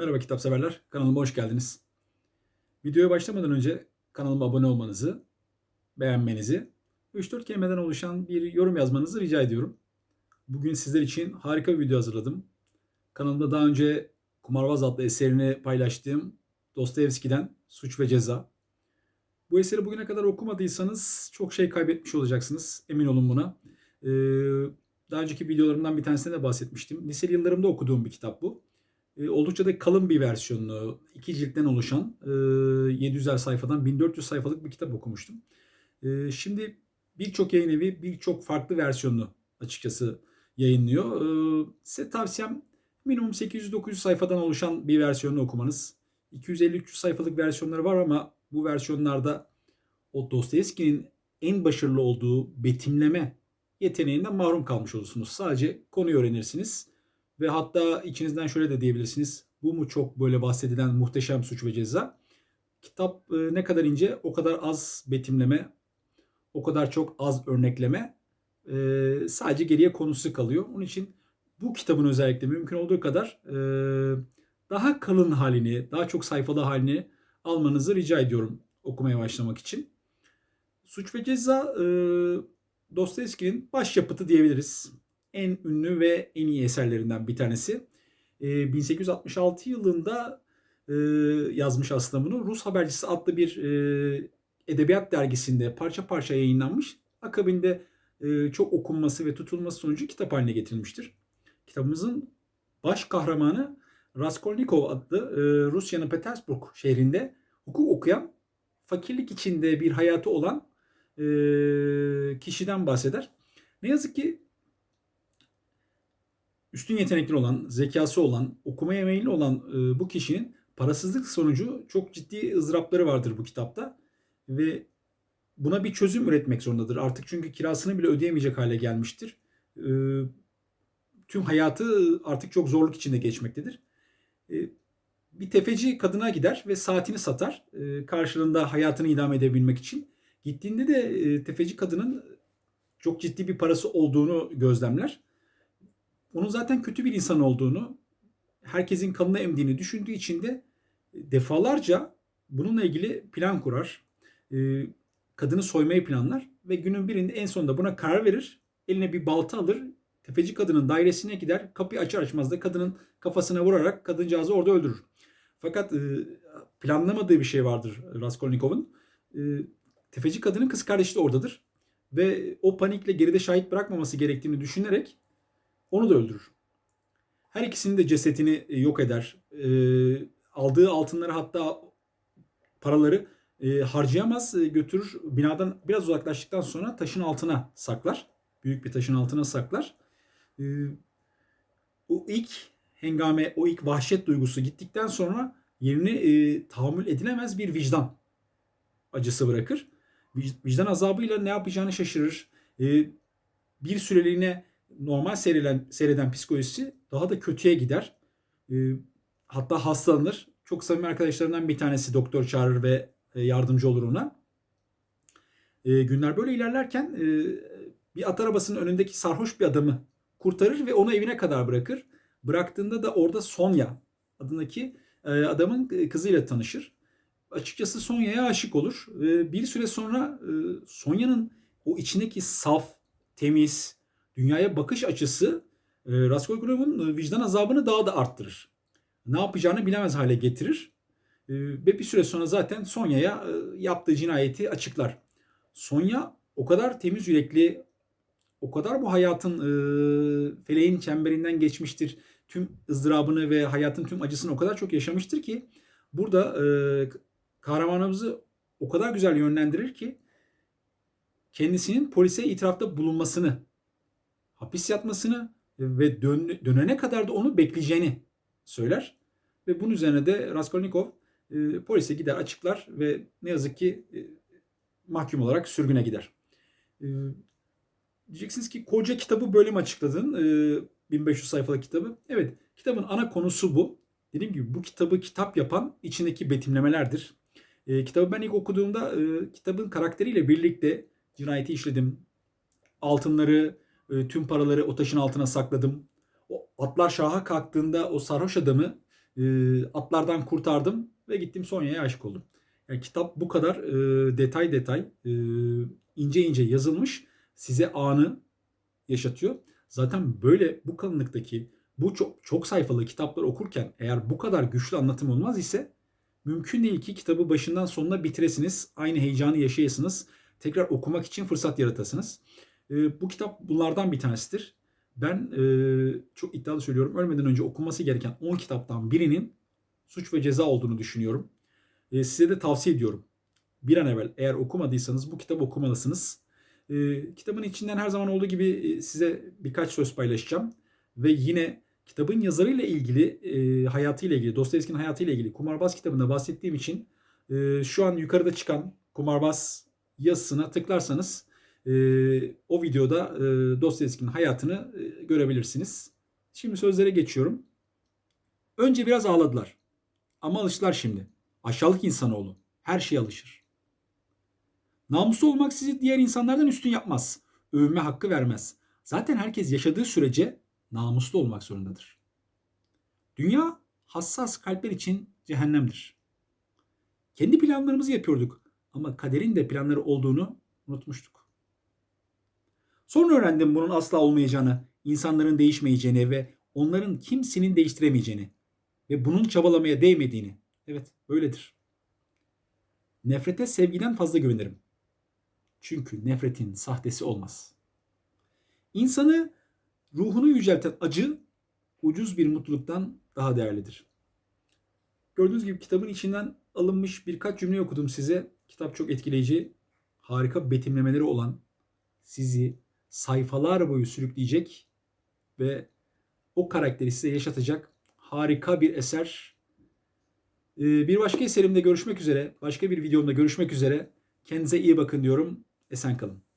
Merhaba kitap severler, kanalıma hoş geldiniz. Videoya başlamadan önce kanalıma abone olmanızı, beğenmenizi, 3-4 kelimeden oluşan bir yorum yazmanızı rica ediyorum. Bugün sizler için harika bir video hazırladım. Kanalımda daha önce Kumarbaz adlı eserini paylaştığım Dostoyevski'den Suç ve Ceza. Bu eseri bugüne kadar okumadıysanız çok şey kaybetmiş olacaksınız. Emin olun buna. Ee, daha önceki videolarımdan bir tanesinde de bahsetmiştim. Liseli yıllarımda okuduğum bir kitap bu. E, oldukça da kalın bir versiyonu, iki ciltten oluşan e, 700'er sayfadan 1400 sayfalık bir kitap okumuştum. E, şimdi birçok yayın evi birçok farklı versiyonunu açıkçası yayınlıyor. E, size tavsiyem minimum 800-900 sayfadan oluşan bir versiyonunu okumanız. 250-300 sayfalık versiyonları var ama bu versiyonlarda o Dostoyevski'nin en başarılı olduğu betimleme yeteneğinden mahrum kalmış olursunuz. Sadece konuyu öğrenirsiniz ve hatta içinizden şöyle de diyebilirsiniz. Bu mu çok böyle bahsedilen muhteşem suç ve ceza? Kitap e, ne kadar ince o kadar az betimleme, o kadar çok az örnekleme. E, sadece geriye konusu kalıyor. Onun için bu kitabın özellikle mümkün olduğu kadar e, daha kalın halini, daha çok sayfalı halini almanızı rica ediyorum okumaya başlamak için. Suç ve Ceza Dostoyevski'nin başyapıtı diyebiliriz en ünlü ve en iyi eserlerinden bir tanesi. E, 1866 yılında e, yazmış aslında bunu. Rus Habercisi adlı bir e, edebiyat dergisinde parça parça yayınlanmış. Akabinde e, çok okunması ve tutulması sonucu kitap haline getirilmiştir. Kitabımızın baş kahramanı Raskolnikov adlı Rusya'nın Petersburg şehrinde hukuk okuyan, fakirlik içinde bir hayatı olan kişiden bahseder. Ne yazık ki üstün yetenekli olan, zekası olan, okumaya meyilli olan e, bu kişinin parasızlık sonucu çok ciddi ızdırapları vardır bu kitapta. Ve buna bir çözüm üretmek zorundadır. Artık çünkü kirasını bile ödeyemeyecek hale gelmiştir. E, tüm hayatı artık çok zorluk içinde geçmektedir. E, bir tefeci kadına gider ve saatini satar. E, karşılığında hayatını idame edebilmek için. Gittiğinde de e, tefeci kadının çok ciddi bir parası olduğunu gözlemler onun zaten kötü bir insan olduğunu, herkesin kanını emdiğini düşündüğü için de defalarca bununla ilgili plan kurar. Ee, kadını soymayı planlar ve günün birinde en sonunda buna karar verir. Eline bir balta alır, tefeci kadının dairesine gider, kapıyı açar açmaz da kadının kafasına vurarak kadıncağızı orada öldürür. Fakat e, planlamadığı bir şey vardır Raskolnikov'un. E, tefeci kadının kız kardeşi de oradadır. Ve o panikle geride şahit bırakmaması gerektiğini düşünerek onu da öldürür. Her ikisinin de cesetini e, yok eder. E, aldığı altınları hatta paraları e, harcayamaz e, götürür. Binadan biraz uzaklaştıktan sonra taşın altına saklar. Büyük bir taşın altına saklar. E, o ilk hengame, o ilk vahşet duygusu gittikten sonra yerini e, tahammül edilemez bir vicdan acısı bırakır. Vicdan azabıyla ne yapacağını şaşırır. E, bir süreliğine normal seyreden, seyreden psikolojisi daha da kötüye gider. E, hatta hastalanır. Çok samimi arkadaşlarından bir tanesi doktor çağırır ve e, yardımcı olur ona. E, günler böyle ilerlerken e, bir at arabasının önündeki sarhoş bir adamı kurtarır ve onu evine kadar bırakır. Bıraktığında da orada Sonya adındaki e, adamın kızıyla tanışır. Açıkçası Sonya'ya aşık olur. E, bir süre sonra e, Sonya'nın o içindeki saf, temiz, dünyaya bakış açısı e, Raskolnikov'un vicdan azabını daha da arttırır. Ne yapacağını bilemez hale getirir. E, ve bir süre sonra zaten Sonya'ya e, yaptığı cinayeti açıklar. Sonya o kadar temiz yürekli, o kadar bu hayatın e, feleğin çemberinden geçmiştir. Tüm ızdırabını ve hayatın tüm acısını o kadar çok yaşamıştır ki burada e, kahramanımızı o kadar güzel yönlendirir ki kendisinin polise itirafta bulunmasını hapis yatmasını ve dön, dönene kadar da onu bekleyeceğini söyler. Ve bunun üzerine de Raskolnikov e, polise gider açıklar ve ne yazık ki e, mahkum olarak sürgüne gider. E, diyeceksiniz ki koca kitabı böyle mi açıkladın? E, 1500 sayfalık kitabı. Evet kitabın ana konusu bu. Dediğim gibi bu kitabı kitap yapan içindeki betimlemelerdir. E, kitabı ben ilk okuduğumda e, kitabın karakteriyle birlikte cinayeti işledim. Altınları, e, tüm paraları o taşın altına sakladım. O atlar şaha kalktığında o sarhoş adamı e, atlardan kurtardım ve gittim Sonya'ya aşık oldum. Yani kitap bu kadar e, detay detay, e, ince ince yazılmış. Size anı yaşatıyor. Zaten böyle bu kalınlıktaki bu çok çok sayfalı kitaplar okurken eğer bu kadar güçlü anlatım olmaz ise mümkün değil ki kitabı başından sonuna bitiresiniz. Aynı heyecanı yaşayasınız. Tekrar okumak için fırsat yaratasınız. E, bu kitap bunlardan bir tanesidir. Ben e, çok iddialı söylüyorum. Ölmeden önce okunması gereken 10 kitaptan birinin suç ve ceza olduğunu düşünüyorum. E, size de tavsiye ediyorum. Bir an evvel eğer okumadıysanız bu kitabı okumalısınız. E, kitabın içinden her zaman olduğu gibi e, size birkaç söz paylaşacağım. Ve yine kitabın yazarıyla ilgili, e, hayatıyla ilgili, Dostoyevski'nin hayatıyla ilgili Kumarbaz kitabında bahsettiğim için e, şu an yukarıda çıkan Kumarbaz yazısına tıklarsanız o videoda e, Dostoyevski'nin hayatını e, görebilirsiniz. Şimdi sözlere geçiyorum. Önce biraz ağladılar. Ama alıştılar şimdi. Aşağılık insanoğlu. Her şeye alışır. Namuslu olmak sizi diğer insanlardan üstün yapmaz. Övünme hakkı vermez. Zaten herkes yaşadığı sürece namuslu olmak zorundadır. Dünya hassas kalpler için cehennemdir. Kendi planlarımızı yapıyorduk ama kaderin de planları olduğunu unutmuştuk. Sonra öğrendim bunun asla olmayacağını, insanların değişmeyeceğini ve onların kimsenin değiştiremeyeceğini ve bunun çabalamaya değmediğini. Evet, böyledir. Nefrete sevgiden fazla güvenirim. Çünkü nefretin sahtesi olmaz. İnsanı ruhunu yücelten acı ucuz bir mutluluktan daha değerlidir. Gördüğünüz gibi kitabın içinden alınmış birkaç cümle okudum size. Kitap çok etkileyici, harika betimlemeleri olan, sizi sayfalar boyu sürükleyecek ve o karakteri size yaşatacak harika bir eser. Ee, Bir başka eserimde görüşmek üzere, başka bir videomda görüşmek üzere. Kendinize iyi bakın diyorum. Esen kalın.